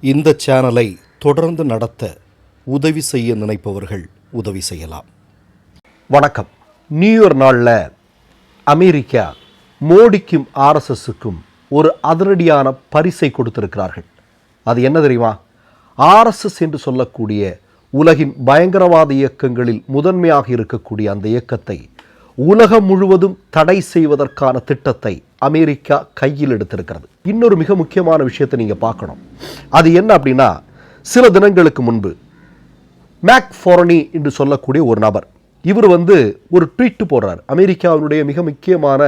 இந்த சேனலை தொடர்ந்து நடத்த உதவி செய்ய நினைப்பவர்கள் உதவி செய்யலாம். வணக்கம். நியூயர் நாளில் அமெரிக்கா மோடிக்கும் ஆர்எஸ்எஸ்க்கும் ஒரு அதிரடியான பரிசை கொடுத்திருக்கிறார்கள். அது என்ன தெரியுமா? ஆர்எஸ்எஸ் என்று சொல்லக்கூடிய உலகின் பயங்கரவாத இயக்கங்களில் முதன்மையாக இருக்கக்கூடிய அந்த இயக்கத்தை உலகம் முழுவதும் தடை செய்வதற்கான திட்டத்தை அமெரிக்கா கையில் எடுத்திருக்கிறது. இன்னொரு மிக முக்கியமான விஷயத்தை நீங்கள் பார்க்கணும். அது என்ன அப்படின்னா சில தினங்களுக்கு முன்பு மேக் ஃபோரனி என்று சொல்லக்கூடிய ஒரு நபர் இவர் வந்து ஒரு ட்வீட் போடுறார். அமெரிக்காவினுடைய மிக முக்கியமான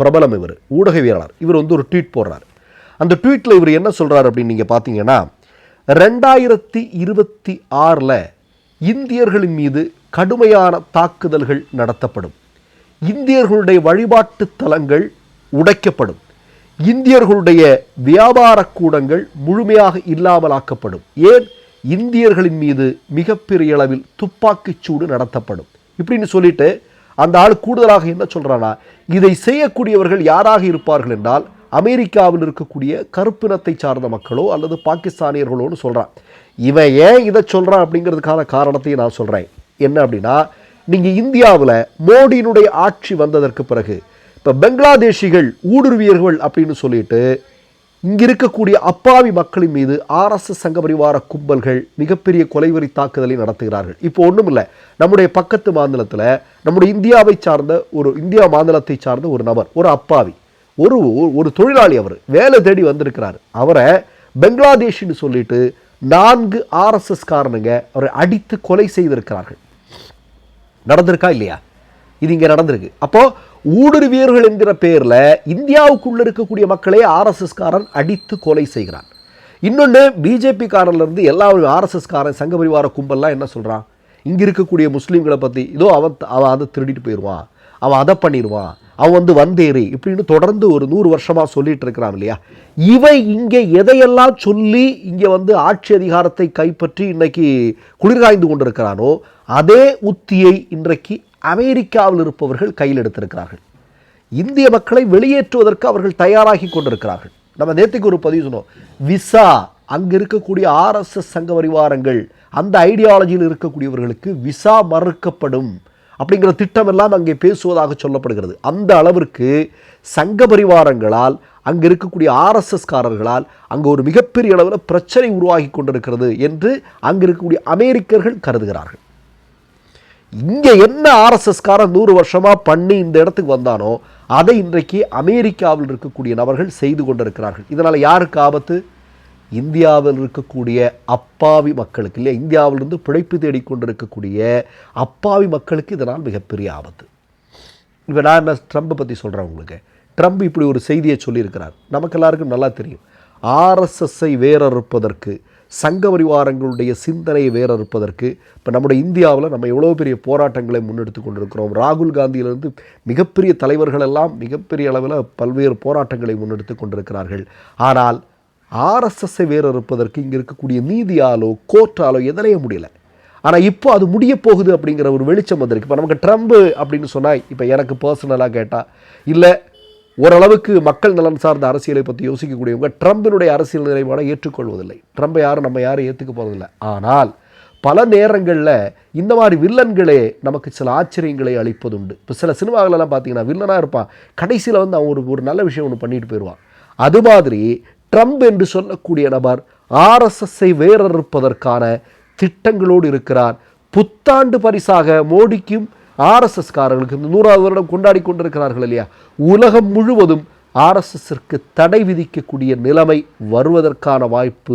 பிரபலம் இவர் ஊடகவியலாளர் இவர் வந்து ஒரு ட்வீட் போடுறார். அந்த ட்வீட்டில் இவர் என்ன சொல்கிறார் அப்படின்னு நீங்கள் பார்த்தீங்கன்னா ரெண்டாயிரத்தி இருபத்தி ஆறில் இந்தியர்களின் மீது கடுமையான தாக்குதல்கள் நடத்தப்படும். இந்தியர்களுடைய வழிபாட்டு தலங்கள் உடைக்கப்படும். இந்தியர்களுடைய வியாபார கூடங்கள் முழுமையாக இல்லாமலாக்கப்படும். ஏன்? இந்தியர்களின் மீது மிகப்பெரிய அளவில் துப்பாக்கிச் சூடு நடத்தப்படும். இப்படின்னு சொல்லிட்டு அந்த ஆள் கூடுதலாக என்ன சொல்கிறானா இதை செய்யக்கூடியவர்கள் யாராக இருப்பார்கள் என்றால் அமெரிக்காவில் இருக்கக்கூடிய கருப்பினத்தை சார்ந்த மக்களோ அல்லது பாகிஸ்தானியர்களோன்னு சொல்றான். இவன் ஏன் இதை சொல்றான் அப்படிங்கிறதுக்கான காரணத்தையும் நான் சொல்கிறேன் என்ன அப்படின்னா நீங்கள் இந்தியாவில் மோடியினுடைய ஆட்சி வந்ததற்கு பிறகு இப்போ பெங்களாதேஷிகள் ஊடுருவியர்கள் அப்படின்னு சொல்லிட்டு இங்க இருக்கக்கூடிய அப்பாவி மக்களின் மீது ஆர்எஸ்எஸ் சங்க பரிவார கும்பல்கள் மிகப்பெரிய கொலைவெறி தாக்குதலை நடத்துகிறார்கள். இப்போ ஒன்றும் இல்லை நம்முடைய பக்கத்து மாநிலத்தில் நம்முடைய இந்தியாவை சார்ந்த ஒரு இந்தியா மாநிலத்தை சார்ந்த ஒரு நபர் ஒரு அப்பாவி ஒரு ஒரு தொழிலாளி அவர் வேலை தேடி வந்திருக்கிறார். அவரை பெங்களாதேஷ்னு சொல்லிட்டு நான்கு ஆர்எஸ்எஸ் காரணங்க அவரை அடித்து கொலை செய்திருக்கிறார்கள். நடந்திருக்கா இல்லையா? இது இங்கே நடந்திருக்கு. அப்போ ஊடுருவியர்கள் என்கிற பேரில் இந்தியாவுக்குள்ளே இருக்கக்கூடிய மக்களே ஆர்எஸ்எஸ்காரன் அடித்து கொலை செய்கிறான். இன்னொன்று பிஜேபி காரன்லேருந்து எல்லா ஆர்எஸ்எஸ்காரன் சங்க பரிவார கும்பல்லாம் என்ன சொல்கிறான் இங்கே இருக்கக்கூடிய முஸ்லீம்களை பற்றி இதோ அவன் அவன் அதை திருடிட்டு போயிடுவான். அவன் அதை பண்ணிடுவான். அவன் வந்து வந்தேறி இப்படின்னு தொடர்ந்து ஒரு நூறு வருஷமாக சொல்லிட்டு இருக்கிறான் இல்லையா? இவை இங்கே எதையெல்லாம் சொல்லி இங்கே வந்து ஆட்சி அதிகாரத்தை கைப்பற்றி இன்னைக்கு குளிர்காய்ந்து கொண்டிருக்கிறானோ அதே உத்தியை இன்றைக்கு அமெரிக்காவில் இருப்பவர்கள் கையில் எடுத்திருக்கிறார்கள். இந்திய மக்களை வெளியேற்றுவதற்கு அவர்கள் தயாராகி கொண்டிருக்கிறார்கள். நம்ம நேற்றுக்கு ஒரு பதிவு சொன்னோம். விசா அங்கே இருக்கக்கூடிய ஆர்எஸ்எஸ் சங்க பரிவாரங்கள் அந்த ஐடியாலஜியில் இருக்கக்கூடியவர்களுக்கு விசா மறுக்கப்படும் அப்படிங்கிற திட்டம் எல்லாம் அங்கே பேசுவதாக சொல்லப்படுகிறது. அந்த அளவிற்கு சங்க பரிவாரங்களால் அங்கே இருக்கக்கூடிய ஆர்எஸ்எஸ்காரர்களால் அங்கே ஒரு மிகப்பெரிய அளவில் பிரச்சனை உருவாகி கொண்டிருக்கிறது என்று அங்கே இருக்கக்கூடிய அமெரிக்கர்கள் கருதுகிறார்கள். இங்கே என்ன ஆர்எஸ்எஸ்காரன் நூறு வருஷமாக பண்ணி இந்த இடத்துக்கு வந்தானோ அதை இன்றைக்கு அமெரிக்காவில் இருக்கக்கூடிய நபர்கள் செய்து கொண்டிருக்கிறார்கள். இதனால் யாருக்கு ஆபத்து? இந்தியாவில் இருக்கக்கூடிய அப்பாவி மக்களுக்கு இல்லையா? இந்தியாவிலிருந்து பிழைப்பு தேடிக்கொண்டிருக்கக்கூடிய அப்பாவி மக்களுக்கு இதனால் மிகப்பெரிய ஆபத்து. இப்போ நான் என்ன ட்ரம்ப்பை பற்றி சொல்கிறேன் உங்களுக்கு. ட்ரம்ப் இப்படி ஒரு செய்தியை சொல்லியிருக்கிறார். நமக்கு எல்லாருக்கும் நல்லா தெரியும். ஆர்எஸ்எஸ்ஸை வேறறுப்பதற்கு சங்க பரிவாரங்களுடைய சிந்தனையை வேறறுப்பதற்கு இப்போ நம்முடைய இந்தியாவில் நம்ம எவ்வளோ பெரிய போராட்டங்களை முன்னெடுத்து கொண்டிருக்கிறோம். ராகுல் காந்தியிலிருந்து மிகப்பெரிய தலைவர்கள் எல்லாம் மிகப்பெரிய அளவில் பல்வேறு போராட்டங்களை முன்னெடுத்து கொண்டிருக்கிறார்கள். ஆனால் ஆர்எஸ்எஸ்ஸை வேறறுப்பதற்கு இங்கே இருக்கக்கூடிய நீதியாலோ கோர்ட்டாலோ எதனையும் முடியல. ஆனால் இப்போ அது முடிய போகுது அப்படிங்கிற ஒரு வெளிச்சம் வந்திருக்கு. இப்போ நமக்கு ட்ரம்ப் அப்படின்னு சொன்னால் இப்போ எனக்கு பர்சனலாக கேட்டால் இல்லை ஓரளவுக்கு மக்கள் நலன் சார்ந்த அரசியலை பற்றி யோசிக்கக்கூடியவங்க ட்ரம்பினுடைய அரசியல் நிலைப்பாடை ஏற்றுக்கொள்வதில்லை. ட்ரம்பை யாரும் நம்ம யாரும் ஏற்றுக்க போவதில்லை ஆனால் பல நேரங்களில் இந்த மாதிரி வில்லன்களே நமக்கு சில ஆச்சரியங்களை அளிப்பதுண்டு. இப்போ சில சினிமாவிலலாம் பார்த்தீங்கன்னா வில்லனாக இருப்பான். கடைசியில் வந்து அவன் ஒரு ஒரு நல்ல விஷயம் ஒன்று பண்ணிட்டு போயிடுவான் அது மாதிரி ட்ரம்ப் என்று சொல்லக்கூடிய நபர் ஆர்எஸ்எஸ்ஸை வேறறுப்பதற்கான திட்டங்களோடு இருக்கிறார். புத்தாண்டு பரிசாக மோடிக்கும் ஆர்எஸ்எஸ்காரர்களுக்கு இந்த நூறாவது வருடம் கொண்டாடி கொண்டிருக்கிறார்கள் இல்லையா? உலகம் முழுவதும் ஆர்எஸ்எஸ்ஸிற்கு தடை விதிக்கக்கூடிய நிலைமை வருவதற்கான வாய்ப்பு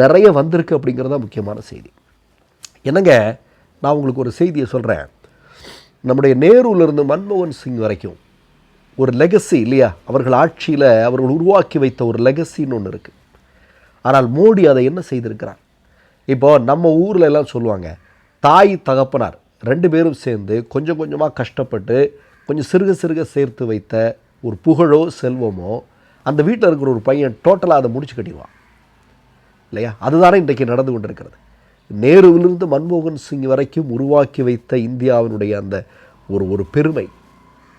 நிறைய வந்திருக்கு அப்படிங்கிறது தான் முக்கியமான செய்தி. என்னங்க நான் உங்களுக்கு ஒரு செய்தியை சொல்கிறேன் நம்முடைய நேருவிலிருந்து மன்மோகன் சிங் வரைக்கும் ஒரு லெகசி இல்லையா? அவர்கள் ஆட்சியில் அவர்கள் உருவாக்கி வைத்த ஒரு லெகசின்னு ஒன்று இருக்குது ஆனால் மோடி அதை என்ன செய்திருக்கிறார்? இப்போ நம்ம ஊரில் எல்லாம் சொல்லுவாங்க தாய் தகப்பனார். ரெண்டு பேரும் சேர்ந்து கொஞ்சம் கொஞ்சமாக கஷ்டப்பட்டு கொஞ்சம் சிறுக சிறுக சேர்த்து வைத்த ஒரு புகழோ செல்வமோ அந்த வீட்டில் இருக்கிற ஒரு பையன் டோட்டலாக அதை முடிச்சு கட்டிடுவான். இல்லையா? அதுதானே இன்றைக்கு நடந்து கொண்டிருக்கிறது. நேருவிலிருந்து மன்மோகன் சிங் வரைக்கும் உருவாக்கி வைத்த இந்தியாவினுடைய அந்த ஒரு ஒரு பெருமை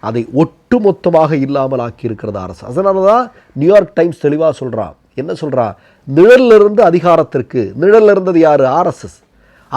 அதை ஒட்டுமொத்தமாக இல்லாமல் ஆக்கியிருக்கிறது அரசு. அதனால தான் நியூயார்க் டைம்ஸ் தெளிவாக சொல்கிறான் என்ன சொல்கிறான் நிழலிலிருந்து அதிகாரத்திற்கு நிழலில் இருந்தது யார்? ஆர்எஸ்எஸ்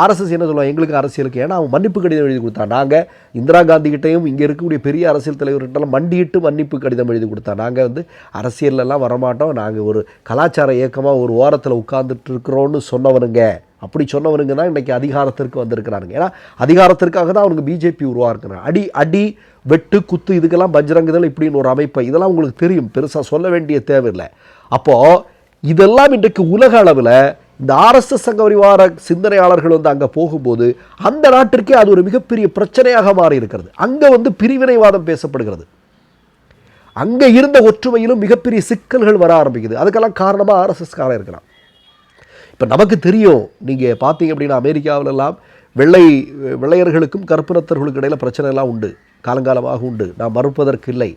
ஆர்எஸ்எஸ் என்ன சொல்லுவாங்க? எங்களுக்கு அரசியலுக்கு ஏன்னா அவன் மன்னிப்பு கடிதம் எழுதி கொடுத்தான் நாங்கள் இந்திரா காந்தி கிட்டையும் இங்கே இருக்கக்கூடிய பெரிய அரசியல் தலைவர்கிட்டலாம் மண்டியிட்டு மன்னிப்பு கடிதம் எழுதி கொடுத்தா. நாங்கள் வந்து அரசியல்லலாம் வரமாட்டோம். நாங்கள் ஒரு கலாச்சார இயக்கமாக ஒரு ஓரத்தில் உட்கார்ந்துட்டு இருக்கிறோன்னு சொன்னவனுங்க. அப்படி சொன்னவனுங்க தான் இன்றைக்கி அதிகாரத்திற்கு வந்திருக்கிறானுங்க. ஏன்னா அதிகாரத்திற்காக தான் அவனுக்கு பிஜேபி உருவாக்குறாங்க. அடி அடி வெட்டு குத்து இதுக்கெல்லாம் பஜ்ரங்குதல் இப்படின்னு ஒரு அமைப்பு. இதெல்லாம் உங்களுக்கு தெரியும். பெருசாக சொல்ல வேண்டிய தேவையில்லை. அப்போது இதெல்லாம் இன்றைக்கு உலக அளவில் இந்த ஆர்எஸ்எஸ் சங்கபரிவார சிந்தனையாளர்கள் வந்து அங்கே போகும்போது அந்த நாட்டிற்கே அது ஒரு மிகப்பெரிய பிரச்சனையாக மாறி இருக்கிறது அங்கே வந்து பிரிவினைவாதம் பேசப்படுகிறது. அங்கே இருந்த ஒற்றுமையிலும் மிகப்பெரிய சிக்கல்கள் வர ஆரம்பிக்குது. அதுக்கெல்லாம் காரணமாக ஆர்எஸ்எஸ்காரன் இருக்கிறான். இப்போ நமக்கு தெரியும் நீங்கள் பார்த்தீங்க அப்படின்னா அமெரிக்காவிலெல்லாம் வெள்ளை வெள்ளையர்களுக்கும் கருப்பினத்தர்களுக்கு இடையில பிரச்சனை எல்லாம் உண்டு. காலங்காலமாக உண்டு. நான் மறுப்பதற்கு இல்லை.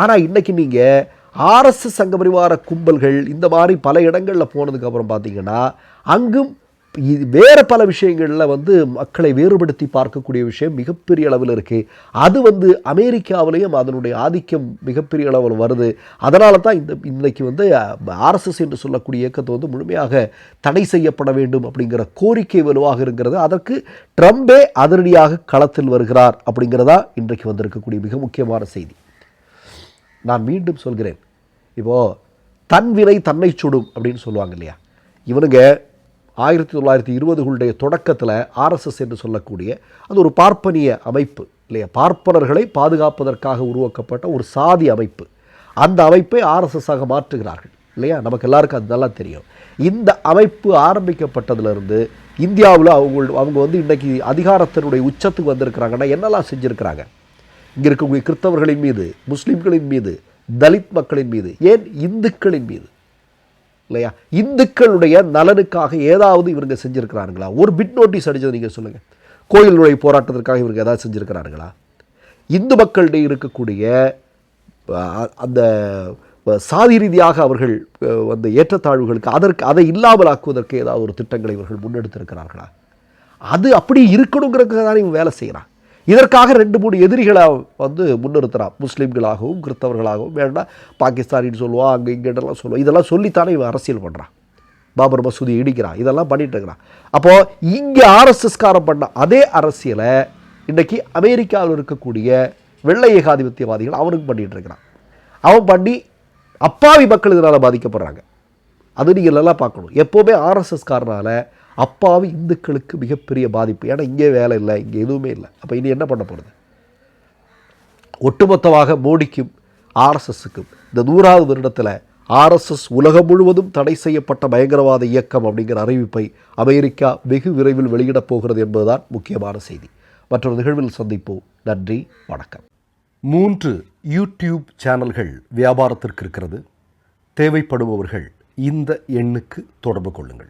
ஆனால் இன்னைக்கு நீங்கள் ஆர்எஸ்எஸ் சங்கபரிவார கும்பல்கள் இந்த மாதிரி பல இடங்களில் போனதுக்கப்புறம் பார்த்தீங்கன்னா அங்கும் இது வேறு பல விஷயங்களில் வந்து மக்களை வேறுபடுத்தி பார்க்கக்கூடிய விஷயம் மிகப்பெரிய அளவில் இருக்குது அது வந்து அமெரிக்காவிலையும் அதனுடைய ஆதிக்கம் மிகப்பெரிய அளவில் வருது. அதனால தான் இந்த இன்றைக்கு வந்து ஆர்எஸ்எஸ் என்று சொல்லக்கூடிய இயக்கத்தை வந்து முழுமையாக தடை செய்யப்பட வேண்டும் அப்படிங்கிற கோரிக்கை வலுவாக இருக்கிறது. அதற்கு ட்ரம்பே அதிரடியாக களத்தில் வருகிறார் அப்படிங்கிறதா இன்றைக்கு வந்திருக்கக்கூடிய மிக முக்கியமான செய்தி. நான் மீண்டும் சொல்கிறேன். இப்போது தன் வினை தன்னை சுடும் அப்படின்னு சொல்லுவாங்க இல்லையா? இவனுங்க ஆயிரத்தி தொள்ளாயிரத்தி இருபதுகளுடைய தொடக்கத்தில் ஆர்எஸ்எஸ் என்று சொல்லக்கூடிய அது ஒரு பார்ப்பனிய அமைப்பு இல்லையா? பார்ப்பனர்களை பாதுகாப்பதற்காக உருவாக்கப்பட்ட ஒரு சாதி அமைப்பு. அந்த அமைப்பை ஆர்எஸ்எஸ்ஸாக மாற்றுகிறார்கள் இல்லையா? நமக்கு எல்லாருக்கும் அது நல்லா தெரியும். இந்த அமைப்பு ஆரம்பிக்கப்பட்டதுலேருந்து இந்தியாவில் அவங்க அவங்க வந்து இன்றைக்கி அதிகாரத்தினுடைய உச்சத்துக்கு வந்திருக்கிறாங்கன்னா என்னெல்லாம் செஞ்சுருக்கிறாங்க? இங்கே இருக்கக்கூடிய கிறிஸ்தவர்களின் மீது முஸ்லீம்களின் மீது தலித் மக்களின் மீது ஏன் இந்துக்களின் மீது? இல்லையா? இந்துக்களுடைய நலனுக்காக ஏதாவது இவங்க செஞ்சுருக்கிறாருங்களா ஒரு பிட் நோட்டீஸ் அடித்தது நீங்கள் சொல்லுங்கள் கோயிலுடைய போராட்டத்திற்காக இவங்க ஏதாவது செஞ்சுருக்கிறாருங்களா இந்து மக்களிடையே இருக்கக்கூடிய அந்த சாதி ரீதியாக அவர்கள் அந்த வந்து ஏற்றத்தாழ்வுகளுக்கு அதற்கு அதை இல்லாமல் ஆக்குவதற்கு ஏதாவது ஒரு திட்டங்களை இவர்கள் முன்னெடுத்திருக்கிறார்களா? அது அப்படி இருக்கணுங்கிறதுக்கு தான் இவன் வேலை செய்கிறான். இதற்காக ரெண்டு மூணு எதிரிகளை வந்து முன்னிறுத்துறான். முஸ்லீம்களாகவும் கிறிஸ்தவர்களாகவும் வேண்டாம் பாகிஸ்தானின்னு சொல்லுவான் அங்கே இங்கேட்டெல்லாம் சொல்லுவான் இதெல்லாம் சொல்லித்தானே இவன் அரசியல் பண்ணுறான் பாபர் மசூதி இடிக்கிறான். இதெல்லாம் பண்ணிட்டு இருக்கிறான். அப்போது இங்கே ஆர்எஸ்எஸ்காரன் பண்ண அதே அரசியலை இன்றைக்கி அமெரிக்காவில் இருக்கக்கூடிய வெள்ளை ஏகாதிபத்தியவாதிகள் அவனுக்கு பண்ணிகிட்டு இருக்கிறான். அவன் பண்ணி அப்பாவி மக்கள் இதனால் பாதிக்கப்படுறாங்க. அது நீங்கள் நல்லா பார்க்கணும். எப்போவுமே ஆர்எஸ்எஸ்காரனால் அப்பாவி இந்துக்களுக்கு மிகப்பெரிய பாதிப்பு. ஏன்னா இங்கே வேலை இல்லை இங்கே எதுவுமே இல்லை. அப்போ இனி என்ன பண்ண போகிறது ஒட்டுமொத்தமாக மோடிக்கும் ஆர்எஸ்எஸ்ஸுக்கும் இந்த நூறாவது வருடத்தில் ஆர்எஸ்எஸ் உலகம் முழுவதும் தடை செய்யப்பட்ட பயங்கரவாத இயக்கம் அப்படிங்கிற அறிவிப்பை அமெரிக்கா வெகு விரைவில் வெளியிடப் போகிறது என்பதுதான் முக்கியமான செய்தி. மற்றொரு நிகழ்வில் சந்திப்போம். நன்றி வணக்கம். மூன்று யூடியூப் சேனல்கள் வியாபாரத்திற்கு இருக்கிறது. தேவைப்படுபவர்கள் இந்த எண்ணுக்கு தொடர்பு கொள்ளுங்கள்.